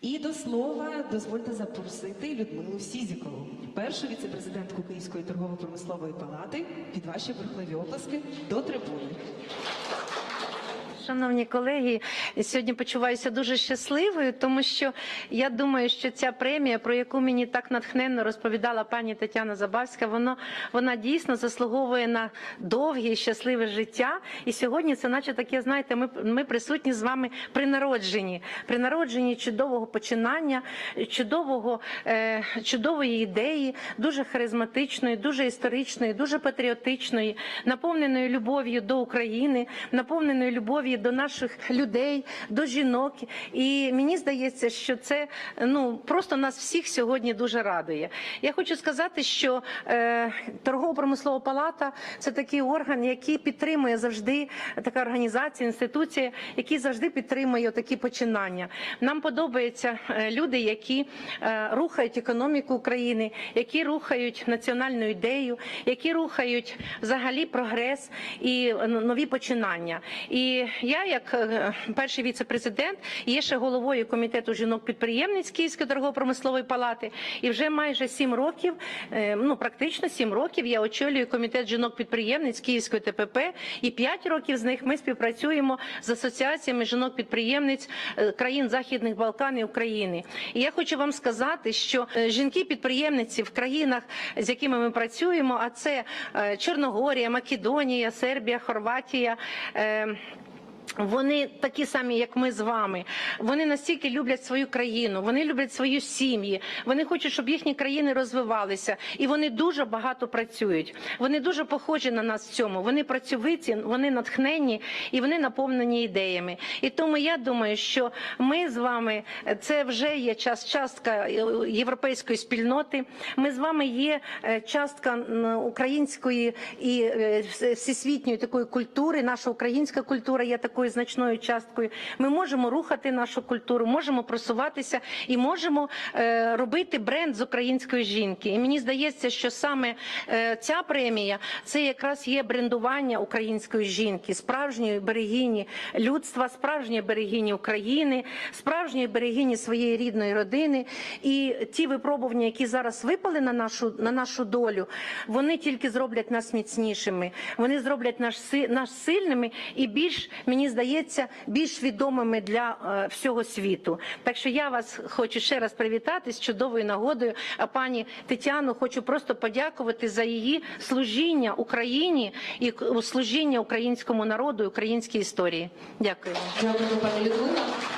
І до слова дозвольте запросити Людмилу Сізікову, першу віцепрезидентку Київської торгово-промислової палати, під ваші бурхливі оплески до трибуни. Шановні колеги, сьогодні почуваюся дуже щасливою, тому що я думаю, що ця премія, про яку мені так натхненно розповідала пані Тетяна Забавська, воно вона дійсно заслуговує на довге і щасливе життя. І сьогодні це, наче таке, знаєте, ми, ми присутні з вами при народженні, при народженні чудового починання, чудового, е, чудової ідеї, дуже харизматичної, дуже історичної, дуже патріотичної, наповненої любов'ю до України, наповненої любов'ю до наших людей, до жінок. І мені здається, що це ну просто нас всіх сьогодні дуже радує. Я хочу сказати, що е, торгово-промислова палата це такий орган, який підтримує завжди така організація, інституція, який завжди підтримує такі починання. Нам подобаються е, люди, які е, рухають економіку України, які рухають національну ідею, які рухають взагалі прогрес і е, нові починання. І я, як е, перший віце-президент, є ще головою комітету жінок-підприємниць Київської торгово-промислової палати. І вже майже сім років, е, ну практично сім років, я очолюю комітет жінок-підприємниць Київської ТПП. І п'ять років з них ми співпрацюємо з асоціаціями жінок-підприємниць е, країн Західних Балканів України. І я хочу вам сказати, що жінки-підприємниці в країнах, з якими ми працюємо, а це Чорногорія, Македонія, Сербія, Хорватія. Вони такі самі, як ми з вами. Вони настільки люблять свою країну, вони люблять свої сім'ї. Вони хочуть, щоб їхні країни розвивалися, і вони дуже багато працюють. Вони дуже похожі на нас в цьому. Вони працьовиті, вони натхненні і вони наповнені ідеями. І тому я думаю, що ми з вами це вже є час, частка європейської спільноти. Ми з вами є е, частка української і е, всесвітньої такої культури. Наша українська культура є такою значною часткою. Ми можемо рухати нашу культуру, можемо просуватися і можемо е, робити бренд з української жінки. І мені здається, що саме е, ця премія це якраз є брендування української жінки, справжньої берегині людства, справжньої берегині України, справжньої берегині своєї рідної родини. І ті випробування, які зараз випали на нашу на нашу долю, вони тільки зроблять нас міцнішими. Вони зроблять наш си- нас сильними і більш мені здається більш відомими для е, всього світу. Так що я вас хочу ще раз привітати з чудовою нагодою. А пані Тетяну хочу просто подякувати за її служіння Україні і служіння українському народу, українській історії. Дякую. Дякую, пані Людмила.